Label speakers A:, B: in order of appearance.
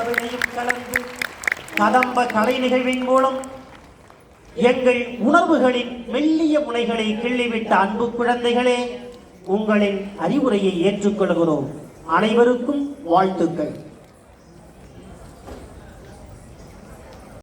A: கவிதையும் கலந்து கதம்ப கலை நிகழ்வின் மூலம் எங்கள் உணர்வுகளின் மெல்லிய முனைகளை கிள்ளிவிட்ட அன்பு குழந்தைகளே உங்களின் அறிவுரையை ஏற்றுக்கொள்கிறோம். அனைவருக்கும் வாழ்த்துக்கள்.